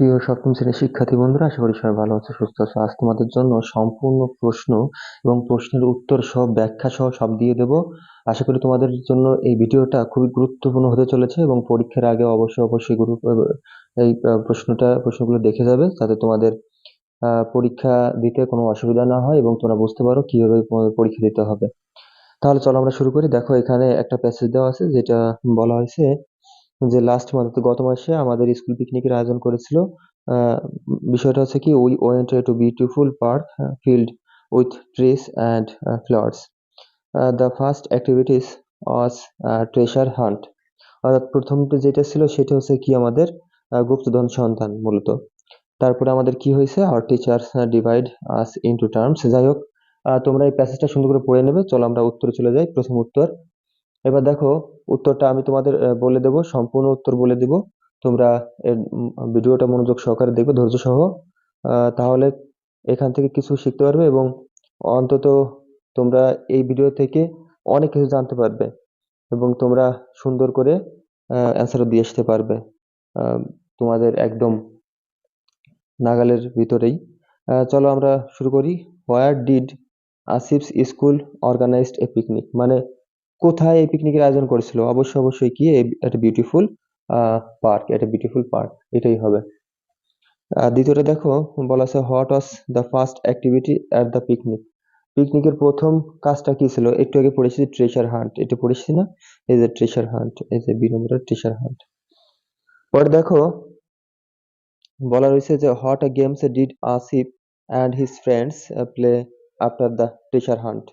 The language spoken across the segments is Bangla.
প্রিয় সপ্তম শ্রেণির শিক্ষার্থী বন্ধুরা, আশা করি সবাই ভালো আছে, সুস্থ আছে। আজ তোমাদের জন্য সম্পূর্ণ প্রশ্ন এবং প্রশ্নের উত্তর সহ ব্যাখ্যা সহ সব দিয়ে দেব। আশা করি তোমাদের জন্য এই ভিডিওটা খুবই গুরুত্বপূর্ণ হতে চলেছে এবং পরীক্ষার আগে অবশ্যই অবশ্যই গুরু এই প্রশ্নটা, প্রশ্নগুলো দেখে যাবে যাতে তোমাদের পরীক্ষা দিতে কোনো অসুবিধা না হয় এবং তোমরা বুঝতে পারো কীভাবে পরীক্ষা দিতে হবে। তাহলে চলো আমরা শুরু করি। দেখো এখানে একটা প্যাসেজ দেওয়া আছে যেটা বলা হয়েছে যে লাস্ট মান্থ গত মাসে আমাদের স্কুল পিকনিকের আয়োজন করেছিল বিষয়টা হচ্ছে কি we went to beautiful park field with trees and flowers the first activities was treasure hunt অর্থাৎ প্রথম যেটা ছিল সেটা হচ্ছে কি আমাদের গুপ্তধন সন্ধান মূলত। তারপরে আমাদের কি হয়েছে আর teachers divide us into terms যাই হোক তোমরা এই প্যাসেজটা সুন্দর করে পড়ে নেবে, চলো আমরা উত্তরে চলে যাই, প্রথম উত্তর এবার দেখো, উত্তরটা আমি তোমাদের বলে দেব, সম্পূর্ণ উত্তর বলে দিব। তোমরা ভিডিওটা মনোযোগ সহকারে দেখবে, ধৈর্য সহ। তাহলে এখান থেকে কিছু শিখতে পারবে এবং অন্তত তোমরা এই ভিডিও থেকে অনেক কিছু জানতে পারবে এবং তোমরা সুন্দর করে অ্যান্সারও দিয়ে আসতে পারবে তোমাদের একদম নাগালের ভিতরেই। চলো আমরা শুরু করি। Where did Asif's school organised a picnic? মানে কোথায় এই পিকনিকের আয়োজন করেছিল? অবশ্যই অবশ্যই কি একটা বিউটিফুল পার্ক একটা বিউটিফুল পার্ক এটাই হবে। দ্বিতীয়টা দেখো, বলা আছে what was the first activity at the picnic পিকনিকের প্রথম কাজটা কি ছিল? একটু আগে পড়েছি ট্রেসার হান্ট এটা পড়েছি না? এই যে ট্রেসার হান্ট এই যে বি ট্রেসার হান্ট পরে দেখো, বলা রয়েছে যে what a games did Asif and his friends play after the treasure hunt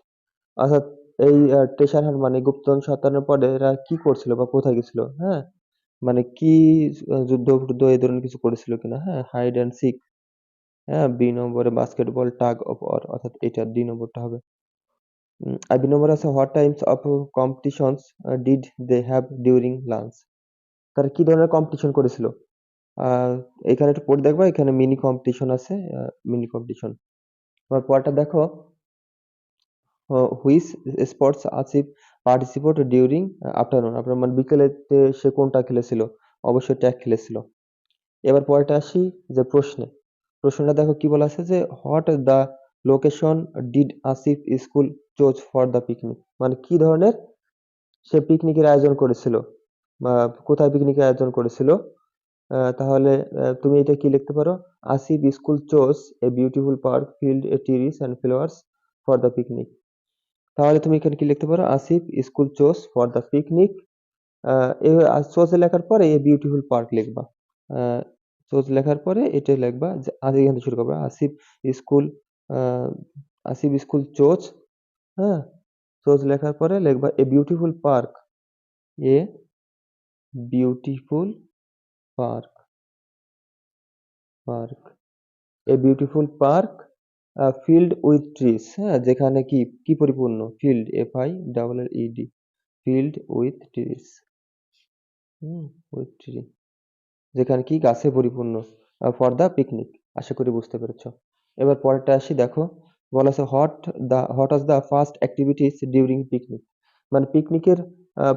অর্থাৎ এই ট্রেসার হান্ট মানে গুপ্তধন সন্ধানের পরে এরা কি করছিল বা কোথায় গেছিল? হ্যাঁ? মানে কি যুদ্ধ টুদ্ধ এই ধরনের কিছু করেছিল কিনা? হ্যাঁ হাইড অ্যান্ড সিক হ্যাঁ বি নম্বরে বাস্কেটবল টাগ অফ অর অর্থাৎ এটা ডি নম্বরটা হবে। আর বি নম্বর আছে what times of competitions did they have during lunch তারা কি ধরনের কম্পিটিশন করেছিল? এখানে একটু পড়ে দেখবা, এখানে মিনি কম্পিটিশন আছে মিনি কম্পিটিশন পরটা দেখো। Which sports Asif participate during afternoon আপনার মানে বিকেলেতে সে কোনটা খেলেছিল? অবশ্যই ট্যাগ খেলেছিল। এবার পরেটা আসি যে প্রশ্নে। প্রশ্নটা দেখো কি বলা আছে যে what the location did Asif school chose for the picnic মানে কি ধরনের? সে পিকনিকের আয়োজন করেছিল। কোথায় পিকনিকের আয়োজন করেছিল? তাহলে তুমি এটা কি লিখতে পারো? Asif school chose a beautiful park field a trees and flowers for the picnic তাহলে তুমি এখানে কি লিখতে পারো? Asif school chose for the picnic. Chose লেখার পরে এ বিউটিফুল পার্ক লিখবা। চোজ লেখার পরে এটা লিখবা এখান থেকে শুরু করবা। Asif school Asif school chose হ্যাঁ? চোজ লেখার পরে লিখবা a beautiful park. A beautiful park. Park. A beautiful park. Field with trees হ্যাঁ যেখানে কি কি পরিপূর্ণ? Field F I double L E D field with trees hmm with tree যেখানে কি গাছে পরিপূর্ণ ফর দ্য পিকনিক আশা করি বুঝতে পেরেছ। এবার পরেরটা আসি, দেখো, বলা আছে what the what was the first activities during picnic মানে পিকনিকের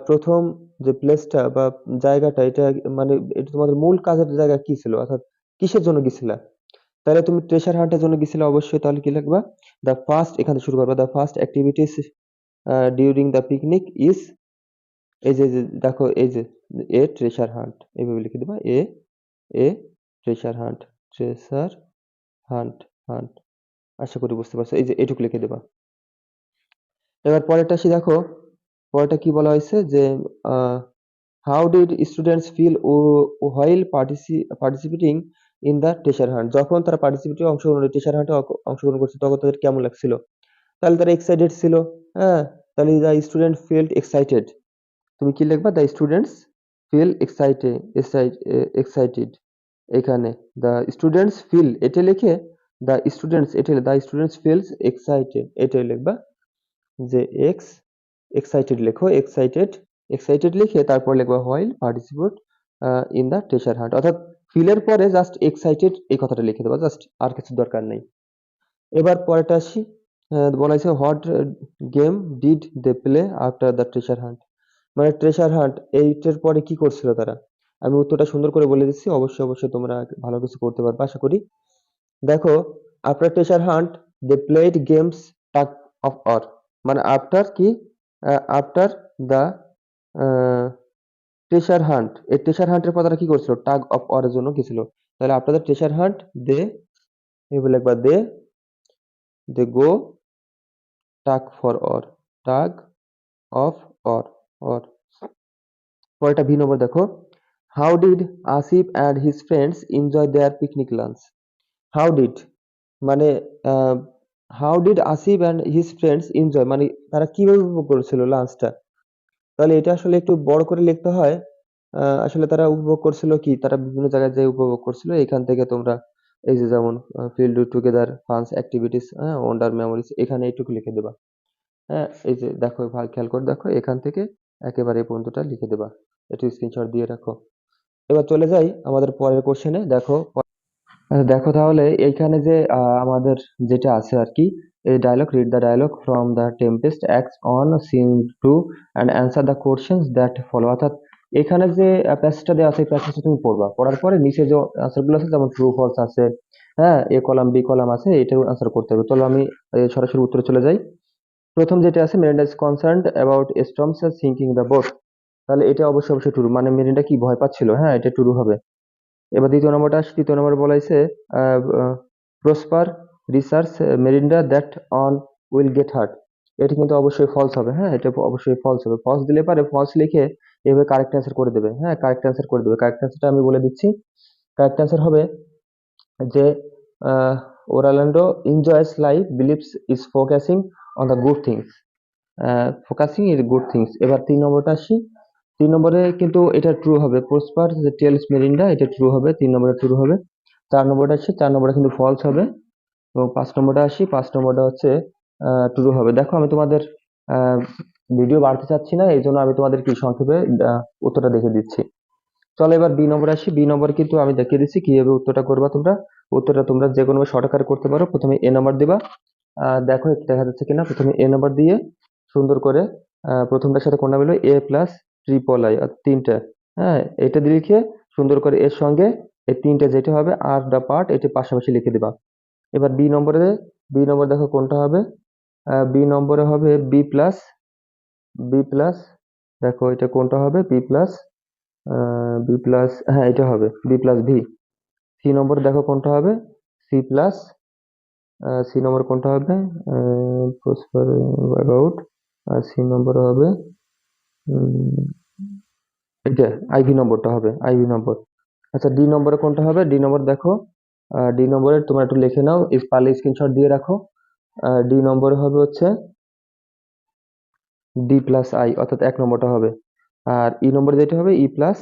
প্রথম যে প্লেসটা বা জায়গাটা, এটা মানে এটা তোমাদের মূল কাজের জায়গা কি ছিল? অর্থাৎ কিসের জন্য গেছিলা? তাহলে তুমি ট্রেসার হান্টের জন্য গেছিলে অবশ্যই, তাহলে কি লিখবা? দ্য ফার্স্ট এখানে শুরু করবা। The first activities during the picnic is এই যে দেখো, এই যে, এ ট্রেসার হান্ট এইভাবে লিখে দেবা। A a treasure hunt treasure hunt hunt আশা করি বুঝতে পারছ। এই যে, এটুকু লিখে দেবা। এবার পরেরটা আসি, দেখো, পরেরটা কি বলা হয়েছে যে how did students feel O while partici participating in the treasure hunt. যখন তারা পার্টিসিপেটে অংশগ্রহণ ট্রেসার হান্টে অংশগ্রহণ করছে, তখন তাদের কেমন লাগছিল? তাহলে তারা এক্সাইটেড ছিল হ্যাঁ? তাহলে দ্য স্টুডেন্ট ফিল্ড এক্সাইটেড তুমি কি লিখবা? The students feel excited excited এখানে দ্য স্টুডেন্টস ফিল এটা লিখে দ্য স্টুডেন্টস এটা দ্য স্টুডেন্টস ফিলস এক্সাইটেড এটাই লিখবা যে এক্স এক্সাইটেড লেখো এক্সাইটেড এক্সাইটেড লিখে তারপর লিখবা while participate in the treasure hunt অর্থাৎ ফিলের পরে জাস্ট এক্সাইটেড এই কথাটা লিখে দেবো জাস্ট আর কিছু দরকার নেই। এবার পরেটা আসি বলা হয়েছে what game did they play after the treasure hunt মানে ট্রেশার হান্ট এইটার পরে কি করছিল তারা? আমি উত্তরটা সুন্দর করে বলে দিচ্ছি, অবশ্যই অবশ্যই তোমরা ভালো কিছু করতে পারবে, আশা করি। দেখো after treasure hunt they played games tug of or মানে আফটার কি? আফটার দ্য ট্রেজার হান্ট এই ট্রেজার হান্টের পর তারা কি করছিল? টাগ অফ এর জন্য গেছিল। তাহলে after the treasure hunt they এগুলো একবার they they go tug for or tug of or or পরেরটা ভি নম্বর দেখো। How did Asif and his friends enjoy their picnic lunch how did মানে how did Asif and his friends enjoy মানে তারা কীভাবে উপভোগ করেছিল লাঞ্চটা তাহলে এটা আসলে একটু বড় করে লিখতে হয় আসলে তারা উপভোগ করছিল কি? তারা বিভিন্ন জায়গায় যে উপভোগ করছিল। এখান থেকে তোমরা এই যে যেমন ফিল্ড টুগেদার ফান্স অ্যাক্টিভিটিস হ্যাঁ ওয়ান্ডার মেমোরিজ এখানে এইটুকু লিখে দেবা। হ্যাঁ এই যে দেখো ভাই খেয়াল করে দেখো, এখান থেকে একেবারে এই পর্যন্তটা লিখে দেবা। একটু স্ক্রিনশট দিয়ে রাখো। এবার চলে যাই আমাদের পরের কোশ্চেনে দেখো দেখো তাহলে এইখানে যে আমাদের যেটা আছে আর এই dialogue read the dialogue from the Tempest acts one scene two and answer the questions that follow অর্থাৎ এখানে যে প্যাসেজটা দেওয়া আছে প্যাসেজটা তুমি পড়বা। পড়ার পরে নিচে যে আনসারগুলো আছে, যেমন ট্রু ফলস আছে হ্যাঁ এ কলাম বি কলাম আছে, এটাও আনসার করতে হবে। চলো আমি সরাসরি উত্তরে চলে যাই। প্রথম যেটা আছে Miranda is concern about storms sinking the boat তাহলে এটা অবশ্যই অবশ্যই ট্রু মানে মেরিন্ডা কি ভয় পাচ্ছিল? হ্যাঁ এটা ট্রু হবে। এবার দ্বিতীয় নম্বরটা দ্বিতীয় নম্বর বলা হয়েছে Prospero reassures Miranda that one will get hurt এটা কিন্তু অবশ্যই ফলস হবে হ্যাঁ? এটা অবশ্যই ফলস হবে। ফলস দিলে পারে ফলস লিখে এভাবে কারেক্ট অ্যান্সার করে দেবে হ্যাঁ? কারেক্ট অ্যান্সার করে দেবে। কারেক্ট অ্যান্সারটা আমি বলে দিচ্ছি। কারেক্ট অ্যান্সার হবে যে Orlando enjoys life believes is focusing on the good things focusing is good things এবার তিন নম্বরটা আসি। তিন নম্বরে কিন্তু এটা ট্রু হবে। প্রসপার যে টেলস মেরিন্ডা এটা ট্রু হবে। তিন নম্বরে ট্রু হবে। চার নম্বরটা আসছে চার নম্বরটা কিন্তু ফলস হবে। এবং পাঁচ নম্বরটা আসি, পাঁচ নম্বরটা হচ্ছে ট্রু হবে। দেখো, আমি তোমাদের ভিডিও বাড়তে চাচ্ছি না, এই জন্য আমি তোমাদের কি সংক্ষেপে উত্তরটা দেখে দিচ্ছি। চলো এবার বি নম্বর আসি। বি নম্বর কিন্তু আমি দেখিয়ে দিচ্ছি, কীভাবে উত্তরটা করবা তোমরা। উত্তরটা তোমরা যে কোনো শর্ট আকারে করতে পারো। প্রথমে এ নাম্বার দিবা। দেখো একটু দেখা যাচ্ছে কিনা। প্রথমে এ নাম্বার দিয়ে সুন্দর করে প্রথমটার সাথে কোনটা মিলো এ প্লাস ট্রিপল আই তিনটা। হ্যাঁ এটা দিয়ে লিখে সুন্দর করে এর সঙ্গে এই তিনটা যেটা হবে, আর দ্য পার্ট এটা পাশাপাশি লিখে দিবা। এবার বি নম্বরে বি নম্বর দেখো কোনটা হবে? বি নম্বরে হবে বি প্লাস বি প্লাস দেখো এটা কোনটা হবে? বি প্লাস বি প্লাস হ্যাঁ এটা হবে B plus V C number দেখো কোনটা হবে? সি প্লাস সি নম্বর কোনটা হবে? অ্যাবাউট আর সি নম্বর হবে এটা আইভি নম্বরটা হবে আইভি নম্বর। আচ্ছা ডি নম্বরে কোনটা হবে? ডি নম্বর দেখো ডি নম্বরে তোমরা একটু লিখে নাও। ইস পারলে স্ক্রিনশট দিয়ে রাখো। ডি নম্বরে হবে হচ্ছে ডি প্লাস আই অর্থাৎ এক নম্বরটা হবে। আর ই নম্বরে যেটা হবে ই প্লাস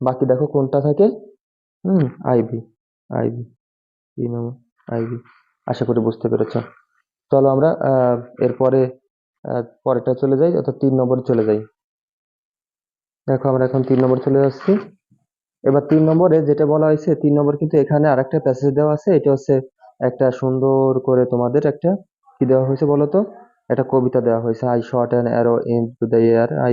বাকি দেখো কোনটা থাকে? হুম IV IV E number IV আশা করি বুঝতে পেরেছ। চলো আমরা এরপরে পরেরটা চলে যাই, অর্থাৎ তিন নম্বরে চলে যাই। দেখো আমরা এখন তিন নম্বর চলে যাচ্ছি। এবার তিন নম্বরে যেটা বলা হয়েছে, তিন নম্বর কিন্তু এখানে আরেকটা প্যাসেজ দেওয়া আছে। এটা হচ্ছে একটা সুন্দর করে তোমাদের একটা কি দেওয়া হয়েছে বলো তো একটা কবিতা দেওয়া হয়েছে। I shot an arrow into the air I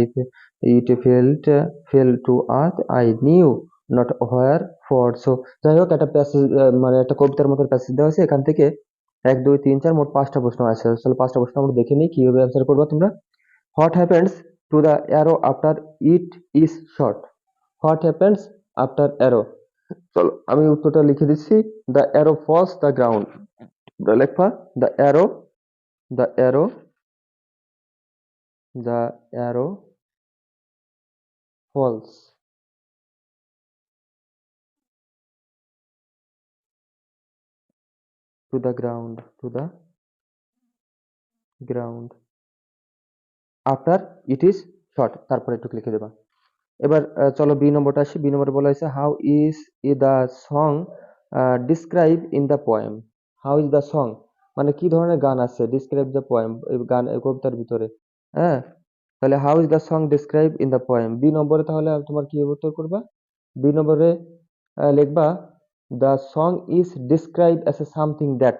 it felt fell to earth I knew not where for so যাই হোক, একটা প্যাসেজ মানে একটা কবিতার মতো প্যাসেজ দেওয়া হয়েছে। এখান থেকে এক, দুই, তিন, চার, মোট পাঁচটা প্রশ্ন আছে। তাহলে পাঁচটা প্রশ্ন আমরা দেখে নিই, কীভাবে অ্যান্সার করব তোমরা? What happens to the arrow after it is shot what happens after arrow চলো আমি উত্তরটা লিখে দিচ্ছি the arrow falls the ground লেখা the arrow the arrow the arrow falls to the ground to the ground after it is shot তারপরে একটু লিখে দেবা। এবার চলো বি নম্বরটা আসি। বি নম্বরে বলা হয়েছে how is uh the song describe in the poem how is the song মানে কি ধরনের গান আছে? ডিসক্রাইব দ্য পোয়েম গান কবিতার ভিতরে। হ্যাঁ? তাহলে how is the song describe in the poem B নম্বরে তাহলে তোমার কি উত্তর করবা? বি নম্বরে লিখবা the song is describe as a something that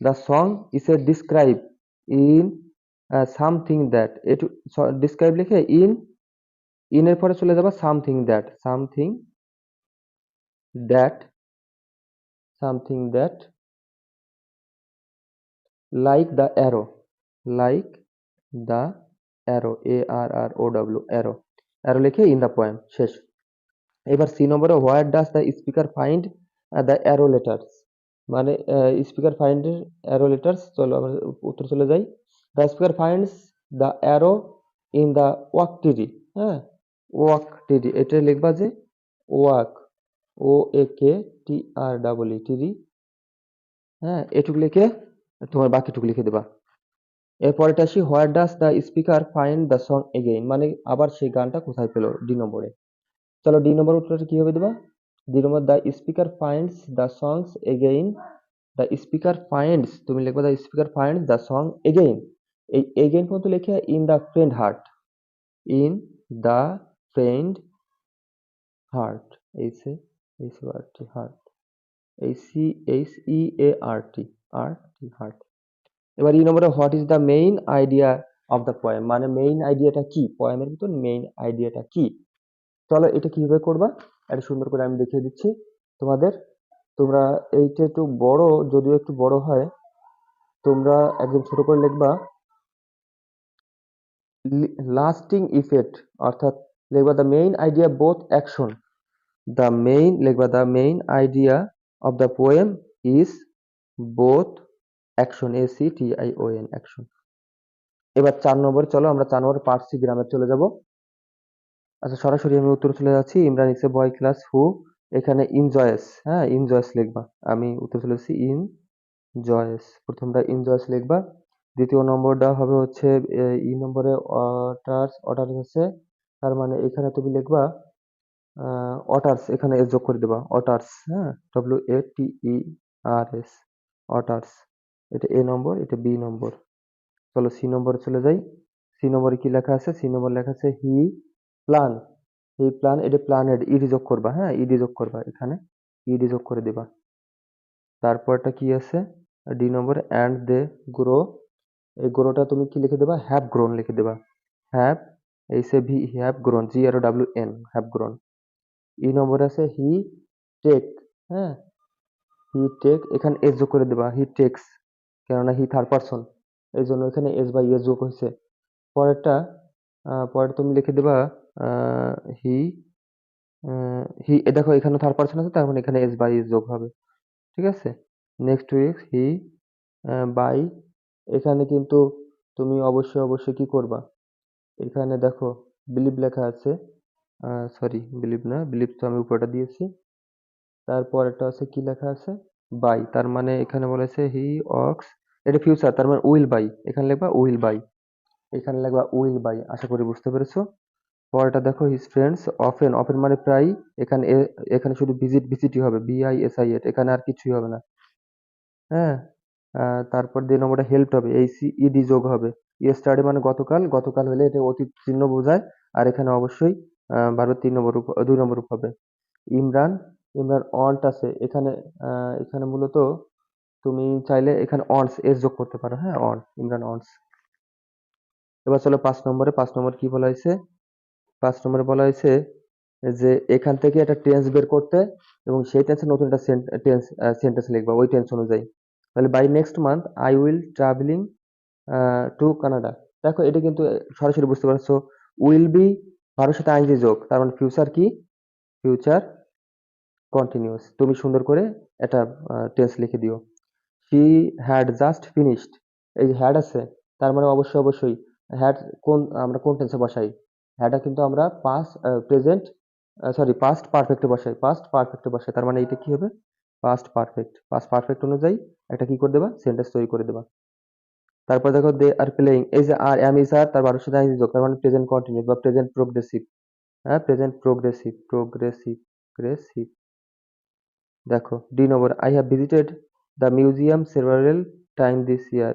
the song is a describe in something that এটু ডিসক্রাইব লিখে ইন ইন এর পরে চলে যাবা something that something that something that, like the arrow, like the arrow, A R R O W, arrow arrow লিখে ইন দ্য পয়েন্ট, শেষ। এবার সি নম্বরে, where does the speaker find the arrow letters? মানে স্পিকার ফাইন্ড অ্যারো লেটার্স, চলো আমরা উত্তর চলে যাই। The speaker finds the arrow in the oak টিডি হ্যাঁ? ওয়াক, টিডি, এটা লিখবা যে ওয়াক ও এ কে টি আর ডাবল ই টিডি হ্যাঁ এটুকু লিখে তোমার বাকিটুকু লিখে দেবা। এরপরেটা আসি, where does the speaker find the song again? মানে আবার সেই গানটা কোথায় পেল? ডি নম্বরে। চলো ডি নম্বর উত্তরটা কীভাবে দেবা? D number, the speaker finds the songs again, the speaker finds, তুমি লিখবে the speaker finds the song again. এই এগেইন পর্যন্ত লিখে in the friend heart, in the friend heart, H A, H R T, heart এই C, H E A R T R T, heart. এবার ই নম্বরে what is the main idea of the poem? মানে মেইন আইডিয়াটা কি? পোয়েমের ভিতর মেইন আইডিয়াটা কি? চলো এটা কীভাবে করবা? এটা সুন্দর করে আমি দেখিয়ে দিচ্ছি তোমাদের। তোমরা এইটা একটু বড়, যদিও একটু বড় হয়, তোমরা একদম ছোট করে লিখবা লাস্টিং ইফেক্ট অর্থাৎ লিখবা the main idea both action the main লিখবা the main idea of the poem is both action A C T I O N action এবার চার নম্বর চলো, আমরা চার নম্বর পার্ট সি গ্রামে চলে যাব। আচ্ছা সরাসরি আমি উত্তর চলে যাচ্ছি। ইমরান ইসে বয় ক্লাস হু এখানে ইনজয়েস হ্যাঁ ইনজয়েস লিখবা। আমি উত্তর চলে যাচ্ছি ইন জয়েস প্রথমটা ইনজয়েস লিখবা। দ্বিতীয় নম্বরটা হবে হচ্ছে ই নম্বরে অটার্স অটার্স আছে তার মানে এখানে তুমি লিখবা অটার্স এখানে এস যোগ করে দেবা অটার্স হ্যাঁ? W A T E R S waters এটা এ নম্বর এটা বি নম্বর চলো সি নম্বরে চলে যাই সি নম্বরে কি লেখা আছে? সি নম্বর লেখা আছে হি প্ল্যান হি প্ল্যান এটা প্ল্যানেড ইডি যোগ করবা হ্যাঁ? ইডি যোগ করবা, এখানে ইডি যোগ করে দিবা, তারপরটা কি আছে? D number and they grow এই গ্রোটা তুমি কি লিখে দেবা? হ্যাভ গ্রোন লিখে দেবা have এইসে we he have grown G R W N have grown E number আছে হি টেক হ্যাঁ? হি টেক এখানে এস যোগ করে দেবা হি টেক্স কেননা হি থার্ড পারসন এই জন্য এখানে এস বাই এস যোগ হয়েছে। পরেরটা পরে তুমি লিখে দেবা হি হি দেখো এখানে থার্ড পারসন আছে, তার মানে এখানে এস বাই এস যোগ হবে। ঠিক আছে? নেক্সট উইক হি বাই এখানে কিন্তু তুমি অবশ্যই অবশ্যই কি করবা? এখানে দেখো বিলিভ লেখা আছে সরি বিলিভ না বিলিভ তো আমি উপরটা দিয়েছি। তারপর আছে কি লেখা আছে? বাই তার মানে এখানে বলেছে হি অক্স এটা ফিউচার তার মানে উইল বাই এখানে লিখবা উইল বাই এখানে লিখবা উইল বাই আশা করি বুঝতে পেরেছ। পরেরটা দেখো হিজ ফ্রেন্ডস অফেন অফেন মানে প্রায় এখানে এখানে শুধু ভিজিট ভিজিটই হবে V I S I T এখানে আর কিছুই হবে না। হ্যাঁ তারপর দুই নম্বরটা হেল্প হবে এই সি ইডি যোগ হবে। ইয়েস্টারডে মানে গতকাল গতকাল হলে এটা অতীত চিহ্ন বোঝায়, আর এখানে অবশ্যই ভার্বের তিন নম্বর দুই নম্বর রূপ হবে। ইমরান ইমরান অন্ট আছে, এখানে এখানে মূলত তুমি চাইলে এখানে অনস এস যোগ করতে পারো হ্যাঁ অন ইমরান অনস এবার চলো পাঁচ নম্বরে, পাঁচ নম্বর কি বলা হয়েছে? পাঁচ নম্বরে বলা হয়েছে যে এখান থেকে একটা টেন্স বের করতে এবং সেই টেন্সে নতুন একটা টেন্স সেন্টেন্স লিখবা, ওই টেন্স অনুযায়ী। তাহলে by next month I will travelling to Canada দেখো, এটা কিন্তু সরাসরি বুঝতে পারছ। উইল বি ভারতের সাথে আইনজি যোগ, তার মানে ফিউচার কি? ফিউচার কন্টিনিউস তুমি সুন্দর করে একটা টেন্স লিখে দিও। শি হ্যাড জাস্ট ফিনিশড এই যে হ্যাড আছে, তার মানে অবশ্যই অবশ্যই হ্যাড কোন, আমরা কোন টেন্সে বসাই? হ্যাডটা কিন্তু আমরা পাস্ট প্রেজেন্ট সরি পাস্ট পারফেক্টে বসাই। পাস্ট পারফেক্টে বসাই। তার মানে এটা কি হবে? পাস্ট পারফেক্ট পাস্ট পারফেক্ট অনুযায়ী একটা কি করে দেবা? সেন্টেন্স তৈরি করে দেবা। তারপর দেখো দে আর প্লেইং এই যে আর এম ইজ আর তার বারোর সাথে আইনজি যোগ তার মানে প্রেজেন্ট কন্টিনিউস বা প্রেজেন্ট প্রোগ্রেসিভ হ্যাঁ প্রেজেন্ট প্রোগ্রেসিভ প্রোগ্রেসিভ গ্রেসিভ দেখো D number I have visited the museum several time this year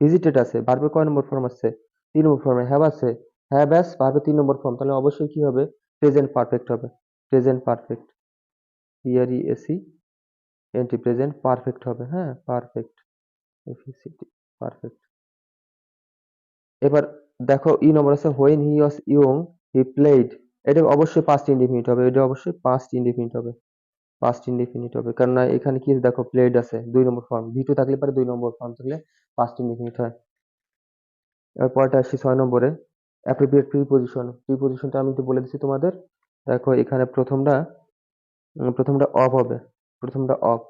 visited আছে ভার্বে কয় নম্বর ফর্ম আছে? তিন নম্বর ফর্মে হ্যাভ আছে। হ্যাভ অ্যাস ভার্বে তিন নম্বর ফর্ম তাহলে অবশ্যই কি হবে? প্রেজেন্ট পারফেক্ট হবে। প্রেজেন্ট পারফেক্ট ইয়ারি এসি এনটি প্রেজেন্ট পারফেক্ট হবে। হ্যাঁ পারফেক্ট এফিসিটি পারফেক্ট এবার দেখো ই নম্বর আছে when he was young he played এটা অবশ্যই পাস্ট ইনডিফিনিট হবে, এটা অবশ্যই পাস্ট ইনডিফিনিট হবে পাস্ট ইনডিফিনিট হবে। কেননা এখানে কি দেখো প্লেড আছে, দুই নম্বর ফর্ম ভি টু থাকলে পরে দুই নম্বর ফর্ম থাকলে পাস্ট ইনডিফিনিট হয়। এবার পরেরটা আসছি ছয় নম্বরে অ্যাপ্রোপ্রিয়েট প্রিপোজিশন প্রিপোজিশনটা আমি একটু বলে দিচ্ছি তোমাদের। দেখো এখানে প্রথমটা প্রথমটা অফ হবে, প্রথমটা অফ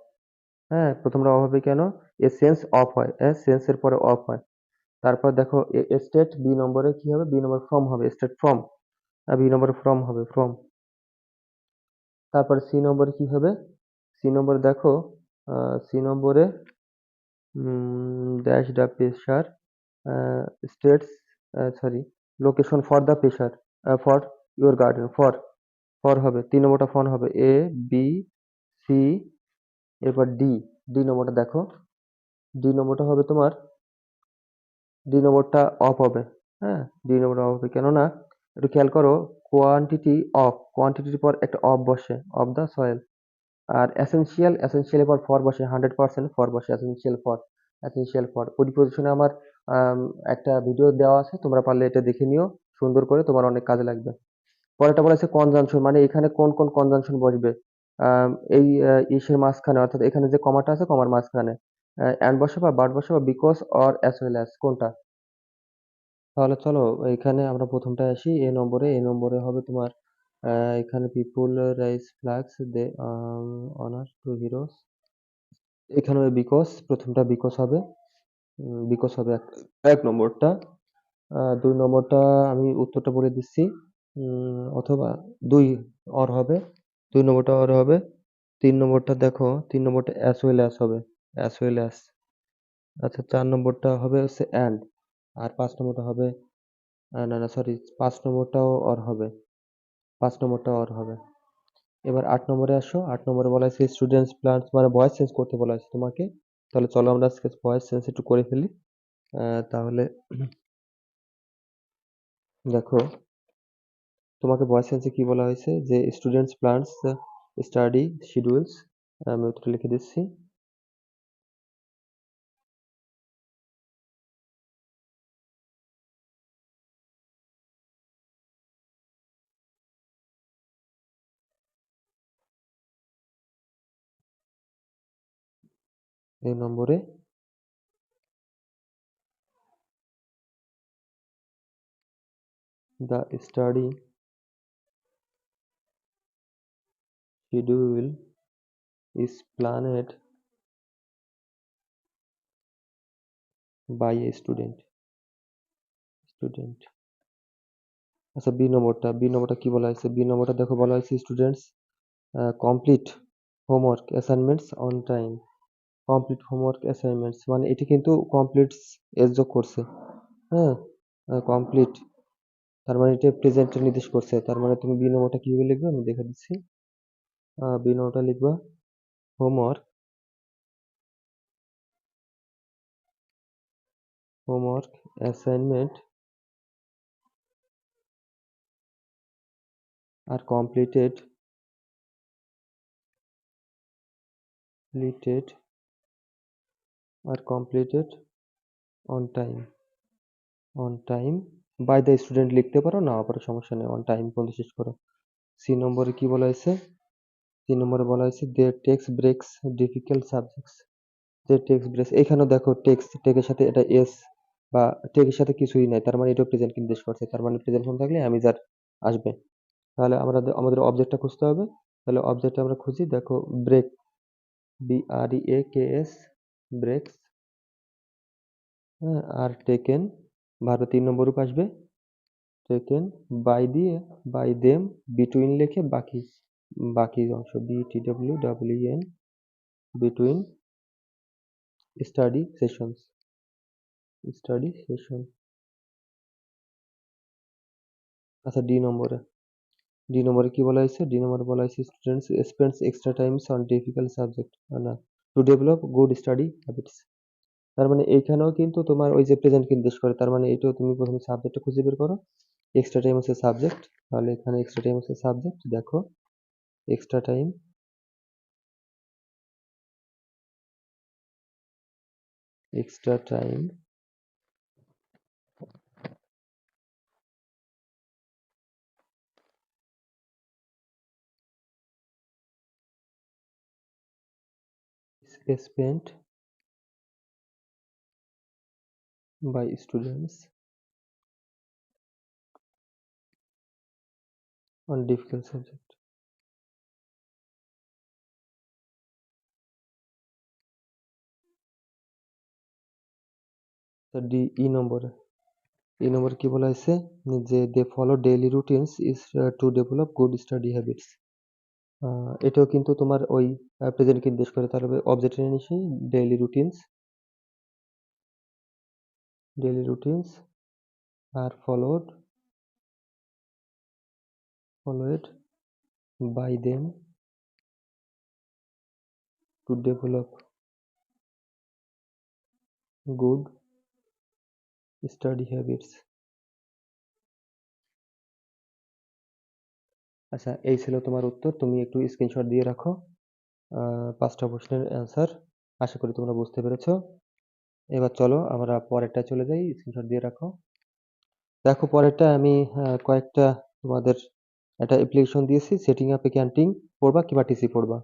হ্যাঁ প্রথমটা অফ হবে কেন? এ সেন্স অফ হয় এ সেন্সের পরে অফ হয়। তারপর দেখো স্টেট বি নম্বরে কি হবে? বি নম্বর ফ্রম হবে স্টেট ফ্রম বি নম্বরে ফ্রম হবে ফ্রম তারপর সি নম্বরে কি হবে? সি নম্বরে দেখো সি নম্বরে dash the pressure states sorry location for the pressure for your garden for for হবে, তিন নম্বরটা ফোন হবে এ বি সি এরপর ডি ডি নম্বরটা দেখো ডি নম্বরটা হবে তোমার ডি নম্বরটা অফ হবে। হ্যাঁ ডি নম্বরটা অফ হবে। কেননা, একটু খেয়াল করো কোয়ান্টিটি অফ কোয়ান্টিটির পর একটা অফ বসে of the soil are essential এসেনশিয়ালের পর ফর বসে হান্ড্রেড পার্সেন্ট ফর বসে এসেনশিয়াল ফর এসেনশিয়াল ফর পরিপজিশনে আমার একটা ভিডিও দেওয়া আছে, তোমরা পারলে এটা দেখে নিও, সুন্দর করে তোমার অনেক কাজে লাগবে। পরেরটা বলেছে কনজাংশন মানে এখানে কোন কোন কনজাংশন বসবে? এই ইসের মাঝখানে, অর্থাৎ এখানে যে কমাটা আছে, কমার মাঝখানে। অ্যান্ড বসে বা বাট বসে বা because or as well as কোনটা? তাহলে চলো, এখানে আমরা প্রথমটা আসি এ নম্বরে এ নম্বরে হবে তোমার এখানে people raise flags they honour to heroes এখানে হবে বিকজ প্রথমটা বিকজ হবে বিকজ হবে এক এক নম্বরটা। দুই নম্বরটা আমি উত্তরটা বলে দিচ্ছি অথবা দুই অর হবে, দুই নম্বরটা অর হবে। তিন নম্বরটা দেখো, তিন নম্বরটা অ্যাস ওয়েল অ্যাস হবে। অ্যাস ওয়েল অ্যাস আচ্ছা চার নম্বরটা হবে হচ্ছে অ্যান্ড আর পাঁচ নম্বরটা হবে না না সরি পাঁচ নম্বরটাও অর হবে। পাঁচ নম্বরটা অর হবে। এবার আট নম্বরে আসো। আট নম্বরে বলা হয়েছে স্টুডেন্টস প্ল্যান্স মানে ভয়েস চেঞ্জ করতে বলা হয়েছে তোমাকে। তাহলে চলো আমরা আজকে ভয়েস চেঞ্জ একটু করে ফেলি। তাহলে দেখো, তোমাকে ভয়েস চেঞ্জে কি বলা হয়েছে? যে স্টুডেন্টস প্ল্যান্স স্টাডি শিডিউলস আমি লিখে দিচ্ছি। এই নম্বরে। The study schedule is planned by a student. Student. আচ্ছা বি নম্বরটা বি নম্বরটা কি বলা হয়েছে? বি নম্বরটা দেখো বলা হয়েছে students complete homework assignments on time complete homework assignments মানে এটি কিন্তু কমপ্লিটস এর যোগ করছে হ্যাঁ? কমপ্লিট তার মানে এটা প্রেজেন্টে নির্দেশ করছে, তার মানে তুমি বি নম্বরটা কীভাবে লিখবে? আমি দেখে দিচ্ছি। বি নম্বরটা লিখবা হোমওয়ার্ক হোমওয়ার্ক অ্যাসাইনমেন্ট আর completed completed are completed on time on time. By the student লিখতে পারো, না পারো, সমস্যা নেই, on time পর্যন্ত শেষ করো। সি নম্বরে কি বলা হয়েছে? সি নম্বরে বলা হয়েছে their text breaks difficult subjects. Their text breaks, এখানেও দেখো টেক্সট টেকের সাথে এটা এস বা টেকের সাথে কিছুই নাই, তার মানে এটাও প্রেজেন্ট নির্দেশ করছে, তার মানে প্রেজেন্ট ফর্ম থাকলে আমি যার আসবে। তাহলে আমরা আমাদের অবজেক্টটা খুঁজতে হবে। তাহলে অবজেক্টটা আমরা খুঁজি, দেখো break B R E A K S breaks. হ্যাঁ আর টেকেন, ভারত তিন নম্বর রূপ আসবে। টেকেন, বাই দিয়ে, বাই দেম, বিটুইন লিখে বাকি বাকি অংশ B T W W N between, study sessions, study session. আচ্ছা ডি নম্বরে ডি নম্বরে কি বলা হয়েছে? ডি নম্বরে বলা হয়েছে, students, spends extra times on difficult subject না। To develop good study habits তার মানে এইখানেও কিন্তু তোমার ওই যে প্রেজেন্ট কিন্তু করে, তার মানে এটাও তুমি প্রথমে সাবজেক্টটা খুঁজে বের করো। এক্সট্রা টাইম হচ্ছে সাবজেক্ট তাহলে এখানে এক্সট্রা টাইম হচ্ছে সাবজেক্ট দেখো। Extra time extra time spent by students on difficult subject. তা ডি ই নম্বরে এই নম্বর কি বলা হয়েছে? যে they follow daily routines is to develop good study habits এটাও কিন্তু তোমার ওই প্রেজেন্টকে নির্দেশ করে। তাহলে অবজেক্ট নিয়েছি daily routines daily routines R followed followed by them to develop good study habits. আচ্ছা এই ছিল তোমার উত্তর। তুমি একটু স্ক্রিনশট দিয়ে রাখো। পাঁচটা প্রশ্নের অ্যান্সার আশা করি তোমরা বুঝতে পেরেছ। এবার চলো, আমরা পরেরটা চলে যাই। স্ক্রিনশট দিয়ে রাখো। দেখো পরেরটা আমি কয়েকটা তোমাদের একটা অ্যাপ্লিকেশন দিয়েছি। সেটিং আপ এ ক্যান্টিন পড়বা কিংবা টিসি পড়বা।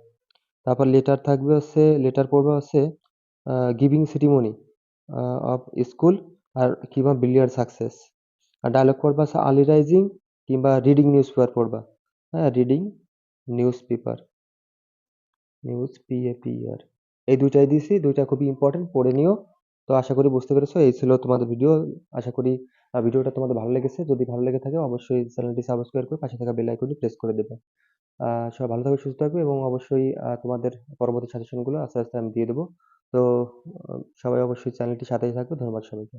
তারপর লেটার থাকবে হচ্ছে লেটার পড়বা হচ্ছে গিভিং সেরিমনি অফ স্কুল আর কিংবা বিলিয়ার সাকসেস আর ডায়লগ পড়বা হচ্ছে আর্লি রাইজিং কিংবা রিডিং নিউজ পেপার পড়বা। হ্যাঁ reading newspaper news P A P R এই দুইটাই দিয়েছি দুইটা খুবই ইম্পর্টেন্ট পড়ে নিও। তো আশা করি বুঝতে পেরেছ, এই ছিল তোমাদের ভিডিও আশা করি ভিডিওটা তোমাদের ভালো লেগেছে। যদি ভালো লেগে থাকে, অবশ্যই চ্যানেলটি সাবস্ক্রাইব করে পাশে থাকা বেল আইকনটি প্রেস করে দেবে। সবাই ভালো থাকবে, সুস্থ থাকবে এবং অবশ্যই তোমাদের পরবর্তী সাজেশনগুলো আস্তে আস্তে আমি দিয়ে দেবো। তো সবাই অবশ্যই চ্যানেলটির সাথেই থাকবে। ধন্যবাদ সবাইকে।